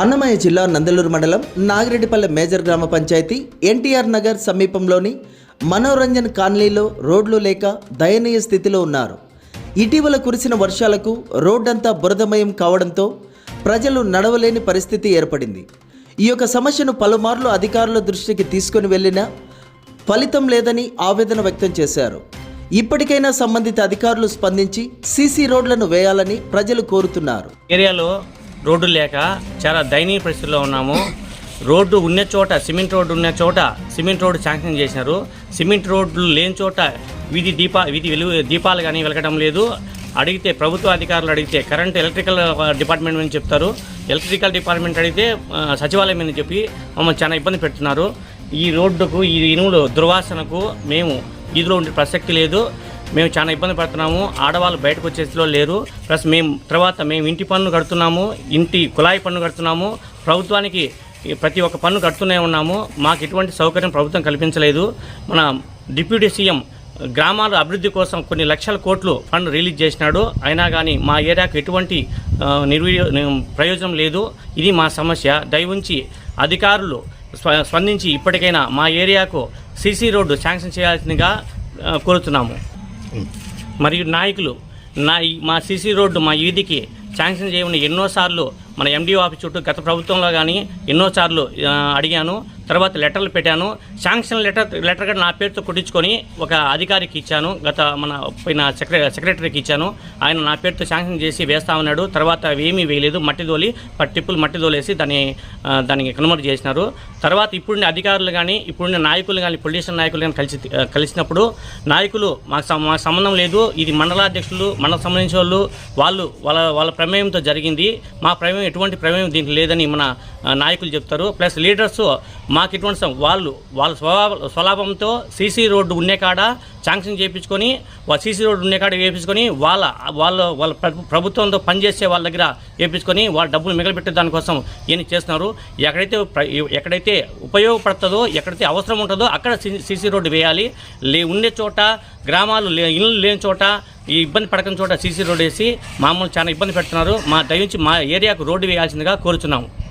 అన్నమయ్య జిల్లా నందలూరు మండలం నాగిరెడ్డిపల్లె మేజర్ గ్రామ పంచాయతీ ఎన్టీఆర్ నగర్ సమీపంలోని మనోరంజన్ కాలనీలో రోడ్లు లేక దయనీయ స్థితిలో ఉన్నారు. ఇటీవల కురిసిన వర్షాలకు రోడ్డంతా బురదమయం కావడంతో ప్రజలు నడవలేని పరిస్థితి ఏర్పడింది. ఈ యొక్క సమస్యను పలుమార్లు అధికారుల దృష్టికి తీసుకొని వెళ్ళినా ఫలితం లేదని ఆవేదన వ్యక్తం చేశారు. ఇప్పటికైనా సంబంధిత అధికారులు స్పందించి సీసీ రోడ్లను వేయాలని ప్రజలు కోరుతున్నారు. ఏరియాలో రోడ్డు లేక చాలా దయనీయ పరిస్థితిలో ఉన్నాము. రోడ్డు ఉన్న చోట సిమెంట్ రోడ్డు ఉన్న చోట సిమెంట్ రోడ్డు శాంక్షన్ చేసినారు. సిమెంట్ రోడ్లు లేని చోట వీధి దీపా వీధి వెలుగు దీపాలు కానీ వెలగడం లేదు. అడిగితే ప్రభుత్వ అధికారులు అడిగితే కరెంట్ ఎలక్ట్రికల్ డిపార్ట్మెంట్ అని చెప్తారు. ఎలక్ట్రికల్ డిపార్ట్మెంట్ అడిగితే సచివాలయం అని చెప్పి మమ్మల్ని చాలా ఇబ్బంది పెడుతున్నారు. ఈ రోడ్డుకు ఈ ఇనుములు దుర్వాసనకు మేము వీధిలో ఉండే ప్రసక్తి లేదు. మేము చాలా ఇబ్బంది పడుతున్నాము. ఆడవాళ్ళు బయటకు వచ్చేసిలో లేరు. ప్లస్ మేము తర్వాత మేము ఇంటి పన్ను కడుతున్నాము. ఇంటి కుళాయి పన్ను కడుతున్నాము. ప్రభుత్వానికి ప్రతి ఒక్క పన్ను కడుతూనే ఉన్నాము. మాకు ఎటువంటి సౌకర్యం ప్రభుత్వం కల్పించలేదు. మన డిప్యూటీ సీఎం గ్రామాల అభివృద్ధి కోసం కొన్ని లక్షల కోట్లు ఫండ్ రిలీజ్ చేసినాడు. అయినా కానీ మా ఏరియాకు ఎటువంటి నిర్వీ ప్రయోజనం లేదు. ఇది మా సమస్య. దయవుంచి అధికారులు స్పందించి ఇప్పటికైనా మా ఏరియాకు సీసీ రోడ్డు శాంక్షన్ చేయాల్సిందిగా కోరుతున్నాము. మరియు నాయకులు నా ఈ- మా సీసీ రోడ్డు మా వీధికి శాంక్షన్ చేయమని ఎన్నోసార్లు మన ఎండిఓ ఆఫీస్ చుట్టూ గత ప్రభుత్వంలో కానీ ఎన్నోసార్లు అడిగాను. తర్వాత లెటర్లు పెట్టాను. శాంక్షన్ లెటర్ లెటర్ కూడా నా పేరుతో కుట్టించుకొని ఒక అధికారికి ఇచ్చాను. గత మన పోయిన సెక్రటరీ సెక్రటరీకి ఇచ్చాను. ఆయన నా పేరుతో శాంక్షన్ చేసి వేస్తా ఉన్నాడు తర్వాత అవి ఏమీ వేయలేదు. మట్టి దోలి టిప్పులు మట్టి దోలేసి దాన్ని దానికి కనుమరు చేసినారు. తర్వాత ఇప్పుడున్న అధికారులు కానీ ఇప్పుడున్న నాయకులు కానీ పొలిటీషియన్ నాయకులు కానీ కలిసి కలిసినప్పుడు నాయకులు మాకు సం- మాకు సంబంధం లేదు. ఇది మండలాధ్యక్షులు మండల సంబంధించిన వాళ్ళు వాళ్ళు వాళ్ళ వాళ్ళ ప్రమేయంతో జరిగింది. మా ప్రమేయం ఎటువంటి ప్రమేయం దీనికి లేదని మన నాయకులు చెప్తారు. ప్లస్ లీడర్స్ మాకు ఇటువంటి వాళ్ళు వాళ్ళ స్వభావ స్వలాభంతో సీసీ రోడ్డు ఉండే కాడ శాంక్షన్ చేయించుకొని వాళ్ళ సీసీ రోడ్డు ఉండే కాడ వేయించుకొని వాళ్ళ వాళ్ళ వాళ్ళ ప్రభుత్వంతో పనిచేసే వాళ్ళ దగ్గర వేయించుకొని వాళ్ళ డబ్బులు మిగలబెట్టే దానికోసం ఏం చేస్తున్నారు. ఎక్కడైతే ప్ర- ఎక్కడైతే ఉపయోగపడుతుందో ఎక్కడైతే అవసరం ఉంటుందో అక్కడ సీ- సీసీ రోడ్డు వేయాలి. లే ఉండే చోట గ్రామాలు లే ఇళ్ళు లేని చోట ఈ ఇబ్బంది పడకని చోట సీసీ రోడ్డు వేసి మామూలు చాలా ఇబ్బంది పెడుతున్నారు. మా దయించి మా ఏరియాకు రోడ్డు వేయాల్సిందిగా కోరుచున్నాము.